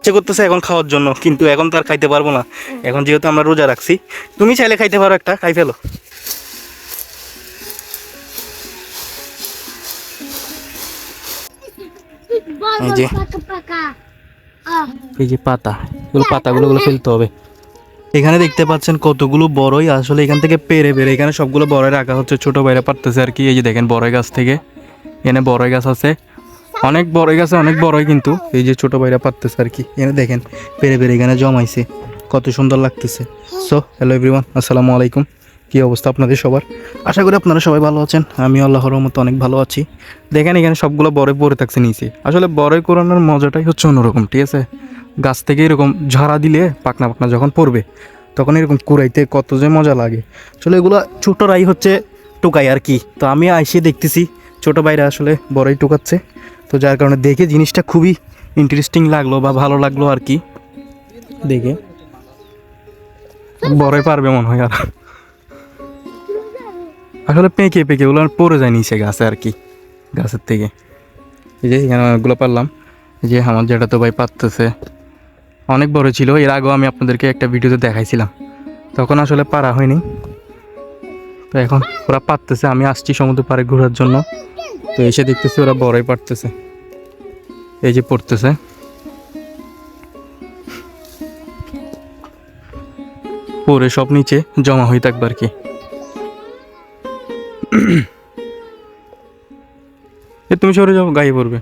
ইচ্ছে করতেছে এখন খাওয়ার জন্য কিন্তু এখন তো আর খাইতে পারব না। এখন যেহেতু আমরা রোজা রাখছি তুমি চাইলে খাইতে পারো একটা খাই ফেলো। এই যে। এই যে পাতা এগুলো পাতাগুলো গুলো ফেলতে হবে। এখানে দেখতে পাচ্ছেন কতগুলো বড়ই আসলে এখান থেকে পেরে পেরে এখানে সবগুলো বড়ই রাখা হচ্ছে ছোট বাইরে পারতেছে আর কি। এই যে দেখেন বড়ই গাছ থেকে এখানে বড়ই গাছ আছে। অনেক বড়ই গাছে, অনেক বড়ই কিন্তু। এই যে ছোট ভাইরা পারতেছে আর কি। এখানে দেখেন, পেরে পেরে এখানে জমাইছে। কত সুন্দর লাগতেছে। সো হ্যালো এভরিওয়ান আসসালামু আলাইকুম। কী অবস্থা আপনাদের সবার? আশা করি আপনারা সবাই ভালো আছেন। আমি আল্লাহর মতো অনেক ভালো আছি। দেখেন এখানে সবগুলো বড়ই পড়ে থাকছে নিচে। আসলে বড়ই কোরানোর মজাটাই হচ্ছে অন্যরকম, ঠিক আছে? গাছ থেকে এরকম ঝাড়া দিলে পাকনা পাকনা যখন পড়বে, তখন এরকম কুড়াইতে কত যে মজা লাগে। আসলে এগুলো ছোটরাই হচ্ছে টোকাই আর কি। তো আমি আইসে দেখতেছি, ছোট বাইরে আসলে বড়ই টোকাচ্ছে। তো যার কারণে দেখে জিনিসটা খুবই ইন্টারেস্টিং লাগল বা ভালো লাগল আর কি। দেখে। বড়ই পারবে মনে হয় আর। আসলে পেঁকে পেঁকে ওগুলো পড়ে যায় নিচে গাছে আর কি, গাছের থেকে। এই যে এখানে অনেকগুলো পারলাম। যে আমার যেটা তো ভাই পারতেছে। অনেক বড় ছিল, এর আগেও আমি আপনাদেরকে একটা ভিডিওতে দেখাইছিলাম। তখন আসলে পারা হয়নি। তো এখন ওরা পারতেছে, আমি আসছি সমুদ্র পাড়ে ঘোরার জন্য। তো এসে দেখতেছে ওরা বড়ই পারতেছে। এই যে পড়তেছে। পরে সব নিচে জমা হয়ে থাকবে আর কি। তুমি সরে যাও, গায়ে পড়বে।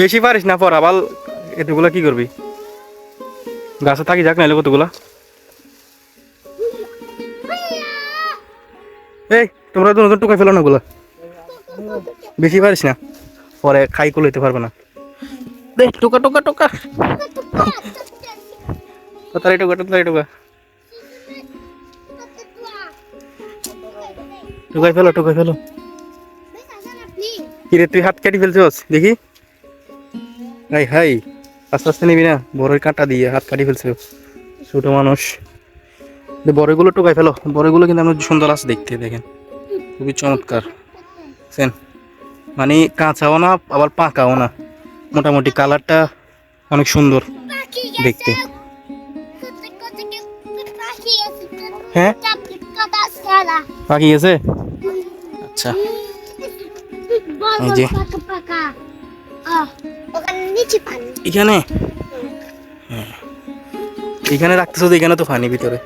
বেশি পারিস না পর আবার এতগুলা কি করবি? গাছে থাকি যাক নাইলে কতগুলা। এই, তোমরা তো নতুন টুকাই ফেলো না ওগুলা। বেশি পারিস না, পরে খাই কুলাইতে পারবে না। দে টোকা টোকা টোকা। তাড়াতাড়ি টোকা তাড়াতাড়ি টোকা। টোকাই ফেলো টোকাই ফেলো। কিরে, তুই হাত কেটে ফেলছিস, দেখি। হাই হাই, আস্তে আস্তে নিবি না? বড়ই কাঁটা দিয়ে হাত কাটি ফেলছে। ছোট মানুষ। দে, বড়ইগুলো টোকাই ফেলো। বড়ইগুলো কিন্তু আপনার সুন্দর আছে দেখতে, দেখেন। খুবই চমৎকার। বুঝছেন মানে কাঁচাও না, আবার পাকাও না। মোটামুটি কালারটা অনেক সুন্দর দেখতে। হ্যাঁ? পাকি গেছে? আচ্ছা। এই যে। এখানে? হ্যাঁ। এখানে রাখতেছো তো, এখানে তো ফানি ভিতরে।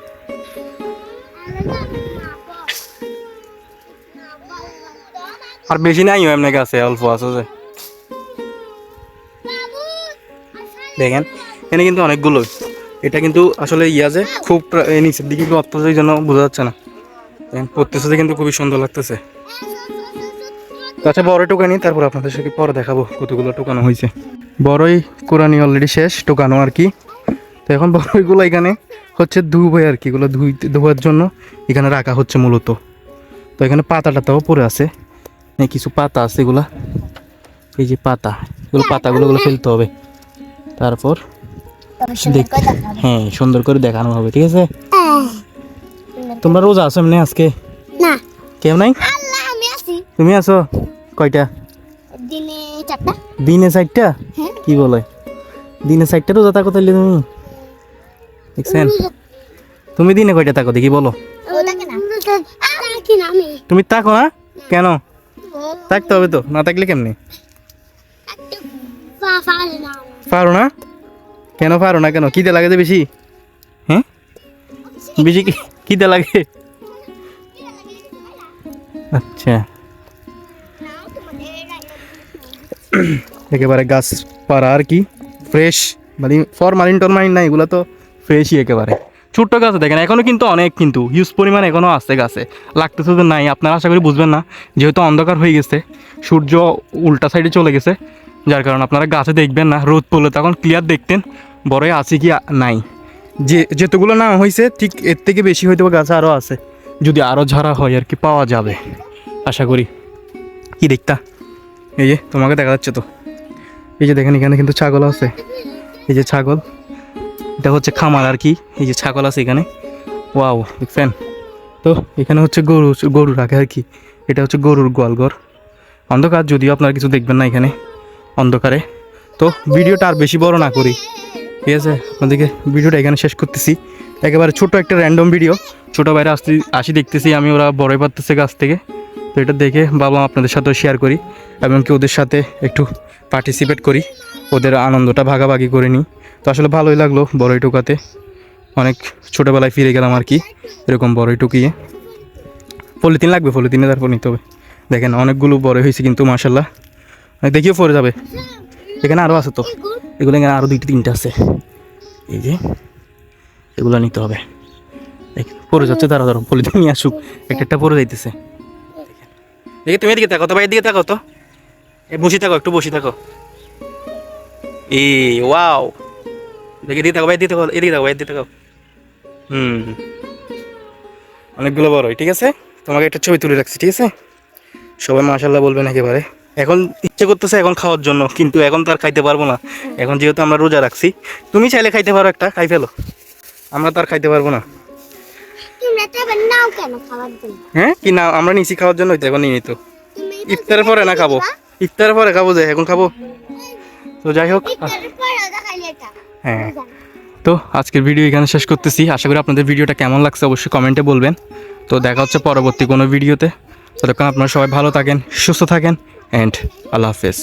আর বেশি নাই এমনি আছে অল্প আছে যে। দেখেন, এখানে কিন্তু অনেকগুলো। এটা কিন্তু আসলে ইয়া যে, খুব নিচের দিকে একটু অত্যাচারের জন্য বোঝা যাচ্ছে না। দেখেন যে কিন্তু খুবই সুন্দর লাগতেছে। আচ্ছা বড় টোকানি তারপর আপনাদের সাথে পরে দেখাবো কতগুলো টোকানো হয়েছে। বড়ই কোরআনি অলরেডি শেষ টোকানো আর কি। তো এখন বড়ইগুলো এখানে হচ্ছে ধুবে আর কি এগুলো ধুই ধোয়ার জন্য এখানে রাখা হচ্ছে মূলত। তো এখানে পাতা টাতাও পড়ে আছে। এই কিছু পাতা আছে এগুলা। এই যে পাতা এগুলো পাতাগুলো ওগুলো ফেলতে হবে। তারপর হ্যাঁ সুন্দর করে দেখানো হবে ঠিক আছে? তোমরা রোজ আসো এমনি আজকে? না। কেউ নাই? আছি। তুমি আছো? কয়টা? দিনে চারটা। দিনে চারটা? হ্যাঁ। কি বলে? দিনে চারটা রোজা থাকো তাহলে তুমি। দেখছেন তুমি দিনে কয়টা থাকো দেখি বলো। ও থাকে থাকি না আমি? তুমি থাকো না। কেন? থাকতে হবে তো না থাকলে কেমনি? পারো না। কেন পারো না কেন? খিদে লাগে যে বেশি? হ্যাঁ? বেশি কি খিদে লাগে। আচ্ছা। একেবারে গাছ পাড়া আর কি ফ্রেশ মানে ফরমালিন টরমালিন না এগুলো তো ফ্রেশই একেবারে। ছোট্ট গাছ দেখেন, এখনও কিন্তু অনেক কিন্তু হিউজ পরিমাণ এখনও আছে গাছে। লাগতেছে তো নাই, আপনারা আশা করি বুঝবেন না, যেহেতু অন্ধকার হয়ে গেছে, সূর্য উল্টা সাইডে চলে গেছে, যার কারণে আপনারা গাছে দেখবেন না, রোদ পড়লে তখন ক্লিয়ার দেখতেন, বড়ই আছে কি নাই। যে, যেতগুলো না হয়েছে ঠিক এর থেকে বেশি হয়তো গাছে আরও আছে, যদি আরও ঝাড়া হয় আর কি, পাওয়া যাবে, আশা করি। কি দেখতা? এই যে, তোমাকে দেখা যাচ্ছে তো। এই যে দেখেন, এখানে কিন্তু ছাগল আছে। এই যে ছাগল, এটা হচ্ছে খামার আর কি। এই যে ছাগল আছে এখানে। ওয়াও দেখছেন তো এখানে হচ্ছে গরু গরু রাখে আর কি। এটা হচ্ছে গরুর গোয়ালঘর। অন্ধকার, যদিও আপনারা কিছু দেখবেন না এখানে, অন্ধকারে। তো ভিডিওটা আর বেশি বড় না করি। ঠিক আছে, আপনাদেরকে ভিডিওটা এখানে শেষ করতেছি। একেবারে ছোট একটা র্যান্ডম ভিডিও ছোটো বাইরে আসতে আসি দেখতেছি, আমি ওরা বড়ই পারতেছে গাছ থেকে। তো এটা দেখে বাবা আপনাদের সাথেও শেয়ার করি এমনকি ওদের সাথে একটু পার্টিসিপেট করি। ওদের আনন্দটা ভাগাভাগি করে নিই। তো আসলে ভালোই লাগল বড়ই টোকাতে অনেক ছোটোবেলায় ফিরে গেলাম আর কি, এরকম বড়ই টুকিয়ে পলিথিন লাগবে, পলিথিনে তারপর নিতে হবে। দেখেন অনেকগুলো বড় হয়েছে কিন্তু মাসাল্লাহ দেখিও পরে যাবে। এখানে আরও আছে তো। এগুলো এখানে আরও দুইটি, তিনটে আছে। এই যে, এগুলো নিতে হবে। পরে যাচ্ছে তারা ধরো পলিথিন নিয়ে আসুক। একটা একটা পরে যাইতেছে। দেখি তুমি এদিকে থাকো, তো ভাই এদিকে থাকো তো। এ, বসে থাকো, একটু বসে থাকো। এই ওয়াও। দেখি, এদিকে থাকো ভাই, এদিকে থাকো এদিকে থাকো ভাই, এদিকে থাকো। হুম। অনেকগুলো বড় ঠিক আছে? তোমাকে একটা ছবি তুলে রাখছি, ঠিক আছে? সবাই মাশাল্লাহ বলবেন একেবারে এখন ইচ্ছে করতেছে এখন খাওয়ার জন্য, কিন্তু এখন তো আর খাইতে পারব না। এখন যেহেতু আমরা রোজা রাখছি, তুমি চাইলে খাইতে পারো একটা, খাই ফেলো। আমরা তো আর খাইতে পারব না। তো এবার নাও কেন খাবার জন্য? হ্যাঁ? কি না আমরা নিচি খাওয়ার জন্য তো। এখন নিয়ে নিত ইফতারের পরে না খাব। ইফতারের পরে খাব যে এখন খাব। তো যাই হোক হ্যাঁ। তো আজকের ভিডিও এখানে শেষ করতেছি। আশা করি আপনাদের ভিডিওটা কেমন লাগছে অবশ্যই কমেন্টে বলবেন। তো দেখা হচ্ছে পরবর্তী কোনো ভিডিওতে। ততক্ষণ আপনারা সবাই ভালো থাকেন সুস্থ থাকেন অ্যান্ড আল্লাহ হাফেজ।